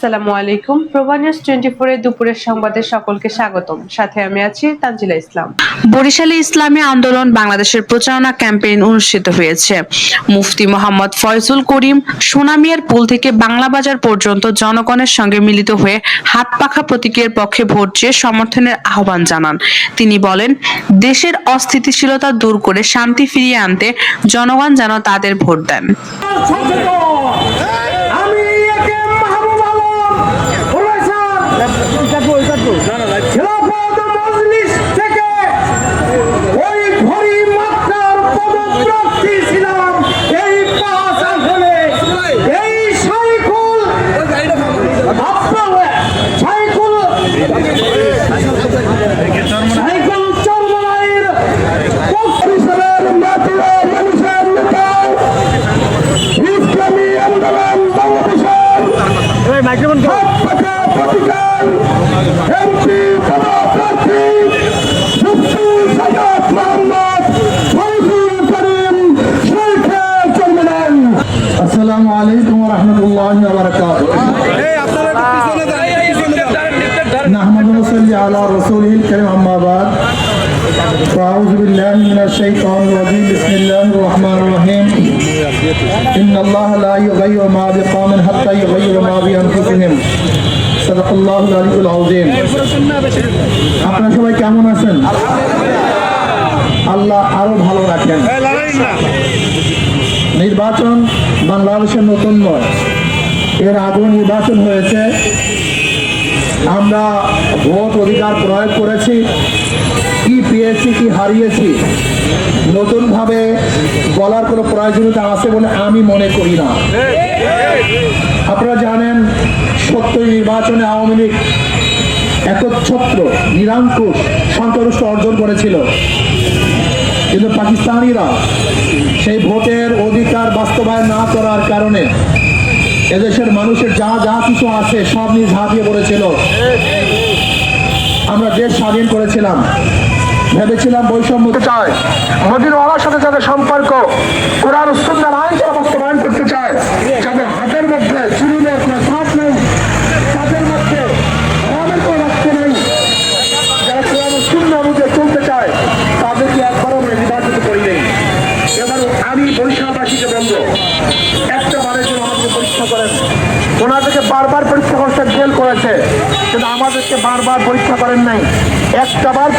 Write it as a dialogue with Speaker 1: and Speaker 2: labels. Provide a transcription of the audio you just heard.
Speaker 1: আসসালামু আলাইকুম। প্রভা twenty four এর দুপুরের সংবাদে সকলকে স্বাগতম। সাথে আমি আছি তানজিলা ইসলাম। বরিশালে ইসলামী আন্দোলন বাংলাদেশের প্রচারণা ক্যাম্পেইন অনুষ্ঠিত হয়েছে। মুফতি মোহাম্মদ ফয়জুল করিম সোনামিয়ার পুল থেকে বাংলা বাজার পর্যন্ত জনগণের সঙ্গে মিলিত হয়ে হাত পাখা প্রতীকের পক্ষে ভোট চেয়ে সমর্থনের আহ্বান জানান। তিনি বলেন দেশের অস্থিতিশীলতা দূর করে শান্তি ফিরিয়ে আনতে জনগণ যেন তাদের ভোট দেন।
Speaker 2: এই সাইকুল আপনার সাইকুল সাইকুল চরমনাইয়ের পরিসরের মাটিরা মানুষের নেতা ইসলামী আন্দোলন বাংলাদেশের সবথেকে প্রতিকার এমপি পদপ্রার্থী মুফতি সৈয়দ মোহাম্মদ ফয়জুল করিম শেখে চলবেন আসসালামু আলাইকুম ওয়া রাহমাতুল্লাহি ওয়া বারাকাতুহু نحمد ونصلي على رسوله الكريم أما بعد فأعوذ بالله من الشيطان الرجيم بسم الله الرحمن الرحيم إن الله لا يغير ما بقوم حتى يغير ما بأنفسهم صدق الله العلي العظيم আপনারা সবাই কেমন আছেন আল্লাহ আরো ভালো রাখেন নির্বাচন বাংলাদেশের নতুন নয়। এর আগেও নির্বাচন হয়েছে। আমরা ভোট অধিকার প্রয়োগ করেছি। কি পেয়েছি, কি হারিয়েছি, নতুনভাবে বলার কোনো প্রয়োজনীয়তা আছে বলে আমি মনে করি না। আপনারা জানেন সত্যই নির্বাচনে আওয়ামী লীগ একচ্ছত্র, নিরাঙ্কুশ সংখ্যাগরিষ্ঠ অর্জন করেছিল। কিন্তু পাকিস্তানিরা সেই ভোটের অধিকার বাস্তবায়ন না করার কারণে এদেশের মানুষের যা যা কিছু আছে সব নিজ হাতিয়ে পড়েছিল আমরা দেশ স্বাধীন করেছিলাম। ভেবেছিলাম বৈষম্য চায়। মদিনওয়ালার সাথে সম্পর্ক, কোরআন সুন্দর আইন যারা বাস্তবায়ন করতে চায় যাদের হাতের মধ্যে চুরিনের কোনো চাপ নেই তাদের মধ্যে হারামের কোনো রক্ত নেই যারা কোরআন শূন্য অনুযায়ী চলতে চায় তাদেরকে একবারও আমরা নির্বাচিত করি নেই এবার আমি বরিশালবাসীকে বলব একটা বারের জন্য আমাকে পরীক্ষা করেন। ওনাদেরকে বারবার পরীক্ষা করতে জেল করেছে, কিন্তু আমাদেরকে বারবার পরীক্ষা করেন নাই। একটা বার